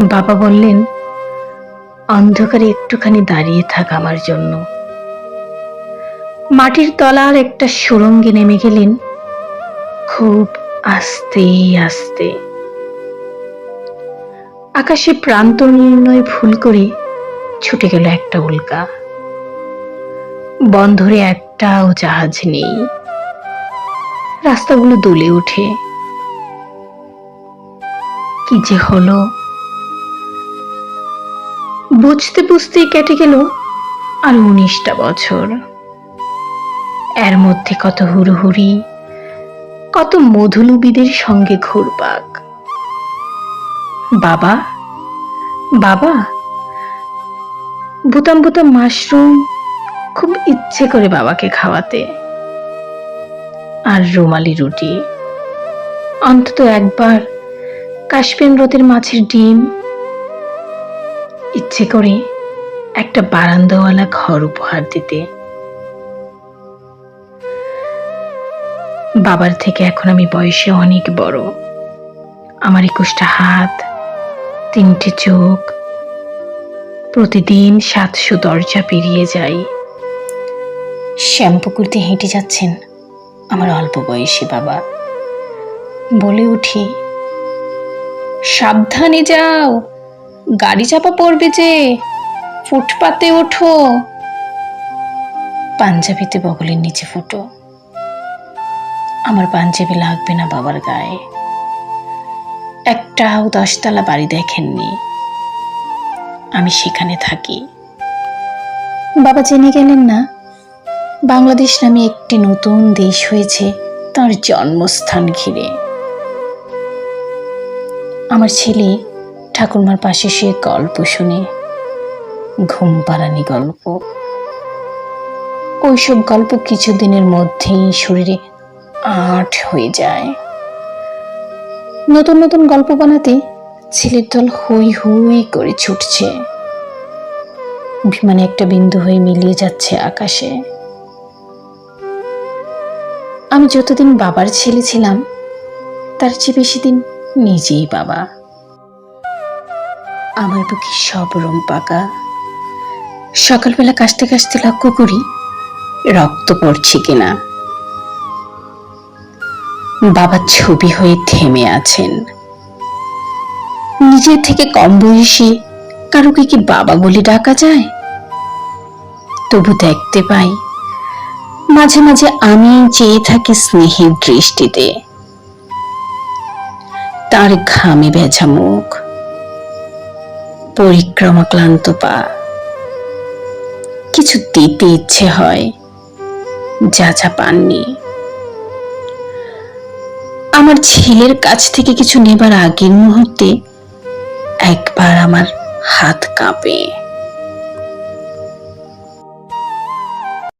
বাবা বললেন, অন্ধকারে একটুখানি দাঁড়িয়ে থাক আমার জন্য। মাটির তলার একটা সুরঙ্গে নেমে গেলেন, খুব আস্তে আস্তে। আকাশে প্রান্ত নির্ণয় ভুল করে ছুটে গেল একটা উল্কা। বন্ধরে একটাও জাহাজ নেই। রাস্তাগুলো দুলে ওঠে কি যে হলো? বুঝতে বুঝতেই কেটে গেল আর উনিশটা বছর। এর মধ্যে কত হুড়োহুড়ি, কত মধুলুবিদের সঙ্গে ঘুরপাক। বাবা বাবা, বুতাম বুতাম মাশরুম, খুব ইচ্ছে করে বাবাকে খাওয়াতে। আর রুমালি রুটি, অন্তত একবার কাশ্মীর রোদের মাছের ডিম ইচ্ছে করে একটা বারান্দাওয়ালা ঘর উপহার দিতে। বাবার থেকে এখন আমি বয়সে অনেক বড়। আমার একুশটা হাত, তিনটে চোখ। প্রতিদিন সাতশো দরজা পেরিয়ে যাই। শ্যাম্পুকুরতে হেঁটে যাচ্ছেন আমার অল্প বয়সী বাবা। বলে উঠি, সাবধানে যাও গাড়ি চাপা পড়বে যে। ফুটপাতে ওঠো। পাঞ্জাবিতে বগলের নিচে ফুটো। আমার পাঞ্জাবি লাগবে না বাবার গায়ে। একটাও দশতলা বাড়ি দেখেননি। আমি সেখানে থাকি। বাবা জেনে গেলেন না, বাংলাদেশ নামে একটি নতুন দেশ হয়েছে তার জন্মস্থান ঘিরে। আমার ছেলে ঠাকুরমার পাশে সে গল্প শুনে। ঘুম পাড়ানি গল্প। ওইসব গল্প কিছুদিনের মধ্যেই শরীরে আট হয়ে যায়। নতুন নতুন গল্প বানাতে ছেলের দল হই হই করে ছুটছে। বিমানে একটা বিন্দু হয়ে মিলিয়ে যাচ্ছে আকাশে। আমি যতদিন বাবার ছেলে ছিলাম, তার চেয়ে বেশি দিন নিজেই বাবা। আমার বুকে সব রুম পাকা। সকালবেলা কাশতে কাশতে লক্ষ্য করি, রক্ত পড়ছে কিনা। বাবার ছবি হয়ে থেমে আছেন। নিজের থেকে কম বয়সী কারোকে কি বাবা বলে ডাকা যায়? তবু দেখতে পাই, মাঝে মাঝে আমি চেয়ে থাকি স্নেহের দৃষ্টিতে। তার ঘামে ভেজা মুখ। পরিক্রমা ক্লান্ত পা। কিছু দিতে ইচ্ছে হয়, যা যা পাননি। আমার ছেলের কাছ থেকে কিছু নেবার আগের মুহূর্তে একবার আমার হাত কাঁপে।